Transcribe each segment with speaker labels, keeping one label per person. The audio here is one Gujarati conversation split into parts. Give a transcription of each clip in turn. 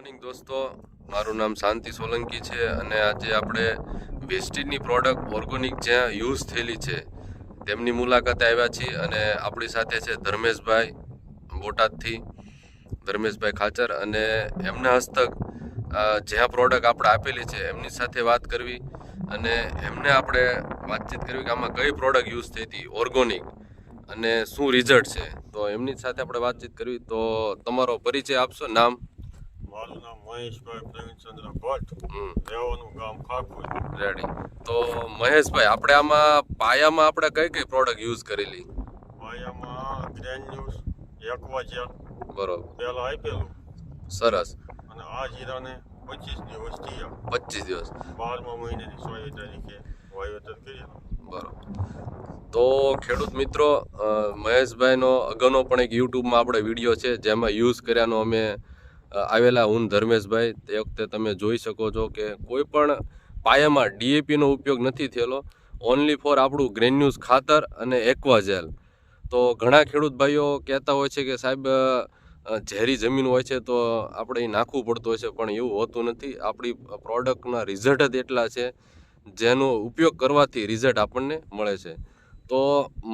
Speaker 1: મોર્નિંગ દોસ્તો. મારું નામ શાંતિ સોલંકી છે અને આજે આપણે વેસ્ટીની પ્રોડક્ટ ઓર્ગોનિક જ્યાં યુઝ થયેલી છે, તેમની મુલાકાતે આવ્યા છીએ અને આપણી સાથે છે ધર્મેશભાઈ બોટાદથી, ધર્મેશભાઈ ખાચર અને એમના હસ્તક જ્યાં પ્રોડક્ટ આપણે આપેલી છે, એમની સાથે વાત કરવી અને એમને આપણે વાતચીત કરવી કે આમાં કઈ પ્રોડક્ટ યુઝ થઈ હતી ઓર્ગોનિક અને શું રિઝલ્ટ છે. તો એમની સાથે આપણે વાતચીત કરવી. તો તમારો પરિચય આપશો, નામ?
Speaker 2: મહેશભાઈ પ્રવીણચંદ્ર ભટ્ટ રહેવાનું ગામ ખાખુર
Speaker 1: રેડી તો મહેશભાઈ આપણે આમાં પાયામાં આપણે કઈ કઈ પ્રોડક્ટ યુઝ કરેલી?
Speaker 2: પાયામાં ગ્રેન્યુલ્સ એક્વાજેલ
Speaker 1: બરોબર.
Speaker 2: પહેલાં આપેલું.
Speaker 1: સરસ.
Speaker 2: અને આ જીરાને પચીસ દિવસ થયા.
Speaker 1: પચીસ દિવસ.
Speaker 2: બારમા મહિનાની સોળ તારીખે વાવેતર કરેલું
Speaker 1: બરોબર. તો ખેડૂત મિત્રો મહેશભાઈનો અગાઉનો પણ એક યુટ્યુબમાં આપણે વીડિયો છે જેમાં યુઝ કર્યાનો અમે આવેલા હું ધર્મેશભાઈ, તે વખતે તમે જોઈ શકો છો કે કોઈ પણ પાયામાં ડીએપીનો ઉપયોગ નથી થયેલો. ઓનલી ફોર આપણું ગ્રેન્યુઝ ખાતર અને એક્વાજેલ તો ઘણા ખેડૂત ભાઈઓ કહેતા હોય છે કે સાહેબ ઝેરી જમીન હોય છે તો આપણે એ નાખવું પડતું હોય છે, પણ એવું હોતું નથી. આપણી પ્રોડક્ટના રિઝલ્ટ જ એટલા છે જેનો ઉપયોગ કરવાથી રિઝલ્ટ આપણને મળે છે. તો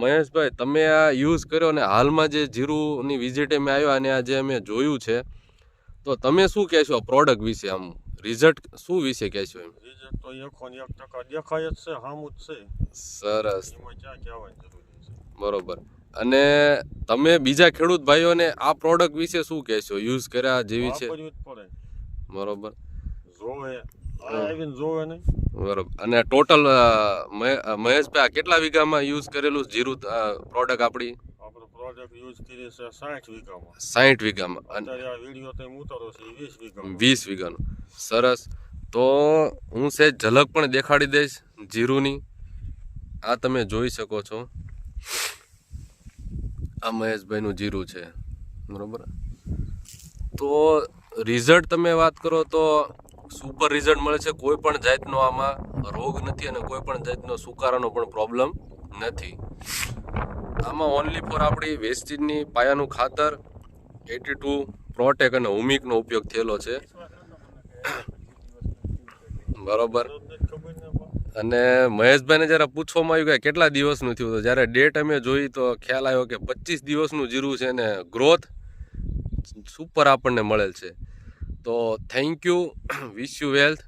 Speaker 1: મહેશભાઈ, તમે આ યુઝ કર્યો અને હાલમાં જે જીરુની વિઝિટે મેં આવ્યા અને આ જે મેં જોયું છે તો તમે શું કહેશો પ્રોડક્ટ વિશે આમ? રિઝલ્ટ શું વિશે કહેશો એમ?
Speaker 2: રિઝલ્ટ તો એકો ને એક ટકા દેખાય જ છે સામું જ છે.
Speaker 1: સરસ.
Speaker 2: એમાં ક્યાં કહેવાની જરૂર છે?
Speaker 1: બરોબર. અને તમે બીજા ખેડૂત ભાઈઓને આ પ્રોડક્ટ વિશે શું કહેશો? યુઝ કર્યા જેવી છે? બરોબર.
Speaker 2: જોવે. આવીને જોવે નહીં
Speaker 1: બરોબર. અને ટોટલ મહેશભાઈ કેટલા વીઘામાં યુઝ કરેલું જીરું પ્રોડક્ટ આપણી
Speaker 2: આપણે પ્રોડક્ટ યુઝ કરી છે સાઠ વીઘામાં.
Speaker 1: સાઠ વીઘામાં. અને
Speaker 2: અત્યારે આ વીડિયો તમે ઉતારો છે વીસ વીઘામાં.
Speaker 1: વીસ વીઘાનો. સરસ. તો હું સહેજ ઝલક પણ દેખાડી દઈશ જીરુની. આ તમે જોઈ શકો છો. આ મહેશભાઈનું જીરું છે. બરાબર? તો રિઝલ્ટ તમે વાત કરો તો સુપર રિઝલ્ટ મળે છે. કોઈ પણ જાતનો આમાં રોગ નથી અને કોઈ પણ જાતનો સુકારાનો પણ પ્રોબ્લેમ નથી. આમાં ઓનલી ફોર આપણી વેસ્ટીજની પાયાનું ખાતર એટી ટુ પ્રોટેક અને હુમિકનો ઉપયોગ થયેલો છે. બરોબર. અને મહેશભાઈને જ્યારે પૂછવામાં આવ્યું કે કેટલા દિવસનું થયું તો, જ્યારે ડેટ અમે જોઈ તો ખ્યાલ આવ્યો કે પચીસ દિવસનું જીરું છે ને ગ્રોથ સુપર આપણને મળેલ છે. તો thank you wish you wealth